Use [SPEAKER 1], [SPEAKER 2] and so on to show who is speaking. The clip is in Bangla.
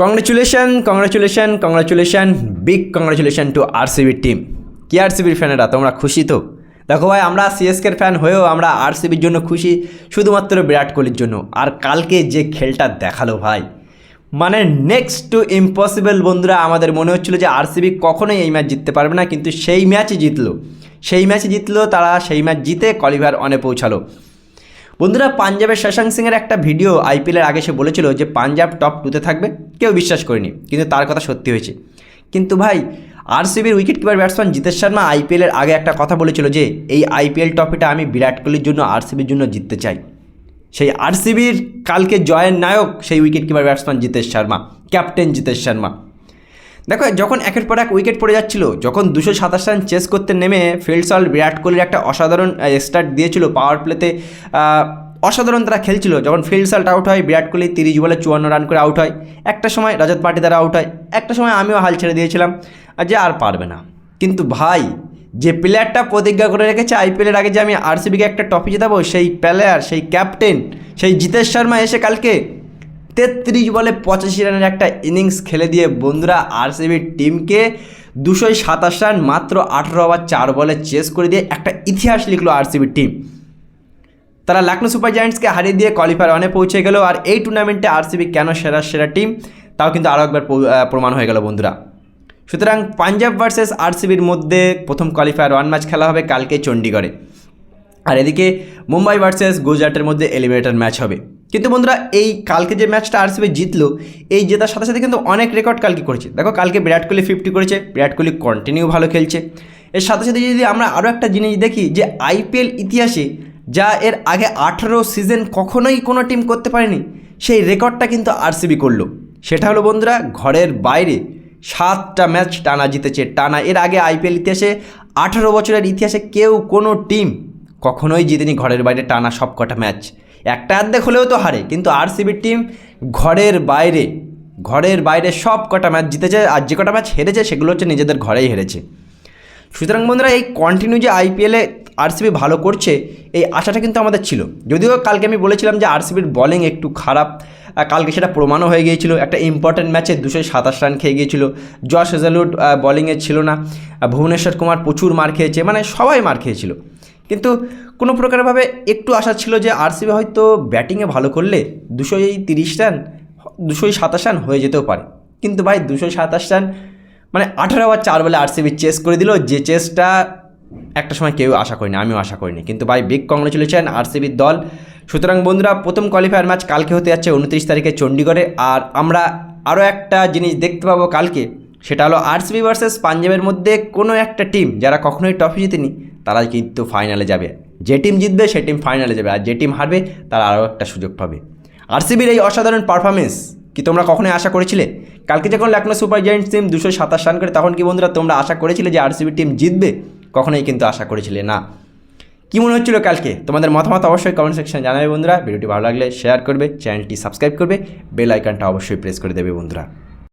[SPEAKER 1] Congratulation congratulation congratulation big congratulation to আরসিবির team কি আরসিবির ফ্যানেরা তোমরা খুশি তো? দেখো ভাই, আমরা সিএসকের ফ্যান হয়েও আমরা আরসিবির জন্য খুশি, শুধুমাত্র বিরাট কোহলির জন্য। আর কালকে যে খেলটা দেখাল ভাই মানে নেক্সট টু ইম্পসিবল বন্ধুরা, আমাদের মনে হচ্ছিল যে আরসিবি কখনোই এই ম্যাচ জিততে পারবে না, কিন্তু সেই ম্যাচই জিতলো। সেই ম্যাচে জিতলো, তারা সেই ম্যাচ জিতে কোয়ালিফায়ার অনে পৌঁছালো। বন্ধুরা, পাঞ্জাবের শশাঙ্ক সিংয়ের একটা ভিডিও আইপিএলের আগে সে বলেছিল যে পাঞ্জাব টপ টুতে থাকবে, কেউ বিশ্বাস করেনি, কিন্তু তার কথা সত্যি হয়েছে। কিন্তু ভাই, আরসিবির wicket keeper batsman Jitesh Sharma আইপিএলের আগে একটা কথা বলেছিল যে, এই আইপিএল ট্রফিটা আমি বিরাট কোহলির জন্য আরসিবির জন্য জিততে চাই। সেই আরসিবির কালকে জয়ের নায়ক সেই wicket keeper batsman Jitesh Sharma captain Jitesh Sharma. দেখো, যখন একের পর এক উইকেট পড়ে যাচ্ছিল, যখন দুশো সাতাশ রান চেস করতে নেমে ফিল্ড সল বিরাট কোহলির একটা অসাধারণ স্টার্ট দিয়েছিল পাওয়ার প্লেতে অসাধারণ তারা খেলছিল। যখন ফিল্ড সল্ট আউট হয়, বিরাট কোহলি তিরিশ বলে চুয়ান্ন রান করে আউট হয়। একটা সময় রজত পাটিদার আউট হয়। একটা সময় আমিও হাল ছেড়ে দিয়েছিলাম যে আর পারবে না। কিন্তু ভাই, যে প্লেয়ারটা প্রতিজ্ঞা করে রেখেছে আইপিএলের আগে যে আমি আরসিবিকে একটা ট্রফি জেতাবো, সেই প্লেয়ার সেই ক্যাপ্টেন সেই জিতেশ শর্মা এসে কালকে তেত্রিশ বলে পঁচাশি রানের একটা ইনিংস খেলে দিয়ে বন্ধুরা আরসিবির টিমকে দুশোই সাতাশ রান মাত্র আঠেরো ওভার চার বলে চেস করে দিয়ে একটা ইতিহাস লিখলো আরসিবির টিম। তারা লখনৌ সুপার জায়ান্টসকে হারিয়ে দিয়ে কোয়ালিফায়ার অনে পৌঁছে গেল আর এই টুর্নামেন্টে আরসিবি কেন সেরা সেরা টিম, তাও কিন্তু আরও একবার প্রমাণ হয়ে গেল বন্ধুরা। সুতরাং পাঞ্জাব ভার্সেস আরসিবির মধ্যে প্রথম কোয়ালিফায়ার ওয়ান ম্যাচ খেলা হবে কালকে চণ্ডীগড়ে। আর এদিকে মুম্বাই ভার্সেস গুজরাটের মধ্যে এলিমিনেটর ম্যাচ হবে। কিন্তু বন্ধুরা, এই কালকে যে ম্যাচটা আরসিবি জিতলো, এই জেতার সাথে সাথে কিন্তু অনেক রেকর্ড কালকে করেছে। দেখো, কালকে বিরাট কোহলি ফিফটি করেছে, বিরাট কোহলি কন্টিনিউ ভালো খেলছে। এর সাথে সাথে যদি আমরা আরও একটা জিনিস দেখি, যে আইপিএল ইতিহাসে যা এর আগে আঠেরো সিজন কখনোই কোনো টিম করতে পারেনি, সেই রেকর্ডটা কিন্তু আরসিবি করল। সেটা হলো বন্ধুরা, ঘরের বাইরে সাতটা ম্যাচ টানা জিতেছে, টানা এর আগে আইপিএল ইতিহাসে আঠারো বছরের ইতিহাসে কেউ কোনো টিম কখনোই জিতেনি ঘরের বাইরে টানা সব কটা ম্যাচ। একটা অর্ধেক হলেও তো হারে, কিন্তু আরসিবির টিম ঘরের বাইরে ঘরের বাইরে সব কটা ম্যাচ জিতেছে আর যে কটা ম্যাচ হেরেছে সেগুলো হচ্ছে নিজেদের ঘরেই হেরেছে। সুতরাং বন্ধুরা, এই কন্টিনিউ যে আইপিএলে আরসিবি ভালো করছে, এই আশাটা কিন্তু আমাদের ছিল। যদিও কালকে আমি বলেছিলাম যে আরসিবির বলিং একটু খারাপ কালকে সেটা প্রমাণও হয়ে গিয়েছিল। একটা ইম্পর্ট্যান্ট ম্যাচে দুশো সাতাশ রান খেয়ে গিয়েছিল। জশ হেজালুড বলিংয়ে ছিল না। ভুবনেশ্বর কুমার প্রচুর মার খেয়েছে মানে সবাই মার খেয়েছিল। কিন্তু কোনো প্রকারভাবে একটু আশা ছিল যে আরসিবি হয়তো ব্যাটিংয়ে ভালো করলে দুশোই তিরিশ রান, দুশোই সাতাশ রান হয়ে যেতেও পারে। কিন্তু ভাই দুশো সাতাশ রান মানে আঠারো ওভার চার বলে আরসিবি চেস করে দিল, যে চেসটা একটা সময় কেউ আশা করিনি, আমিও আশা করিনি। কিন্তু ভাই বিগ কংগ্রেচুলেশন আরসিবির দল। সুতরাং বন্ধুরা, প্রথম কোয়ালিফায়ার ম্যাচ কালকে হতে যাচ্ছে উনত্রিশ তারিখে চণ্ডীগড়ে। আর আমরা আরও একটা জিনিস দেখতে পাবো কালকে, সেটা হলো আরসিবি ভার্সেস পাঞ্জাবের মধ্যে কোনো একটা টিম যারা কখনোই ট্রফি জিতেনি তারা কিন্তু ফাইনালে যাবে। যে টিম জিতবে, সে টিম ফাইনালে যাবে। আর যে টিম হারবে, তারা আরও একটা সুযোগ পাবে। আরসিবির এই অসাধারণ পারফরমেন্স কি তোমরা কখনোই আশা করেছিলে? কালকে যখন লখনৌ সুপার জায়েন্টস টিম দুশো সাতাশ রান করে, তখন কি বন্ধুরা তোমরা আশা করেছিলে যে আরসিবি টিম জিতবে? কখনোই কিন্তু আশা করেছিলে না। কি মনে হচ্ছিল কালকে? তোমাদের মতামত অবশ্যই কমেন্ট সেকশনে জানাবে বন্ধুরা। ভিডিওটি ভালো লাগলে শেয়ার করবে চ্যানেলটি সাবস্ক্রাইব করবে বেল আইকনটা অবশ্যই প্রেস করে দেবে বন্ধুরা।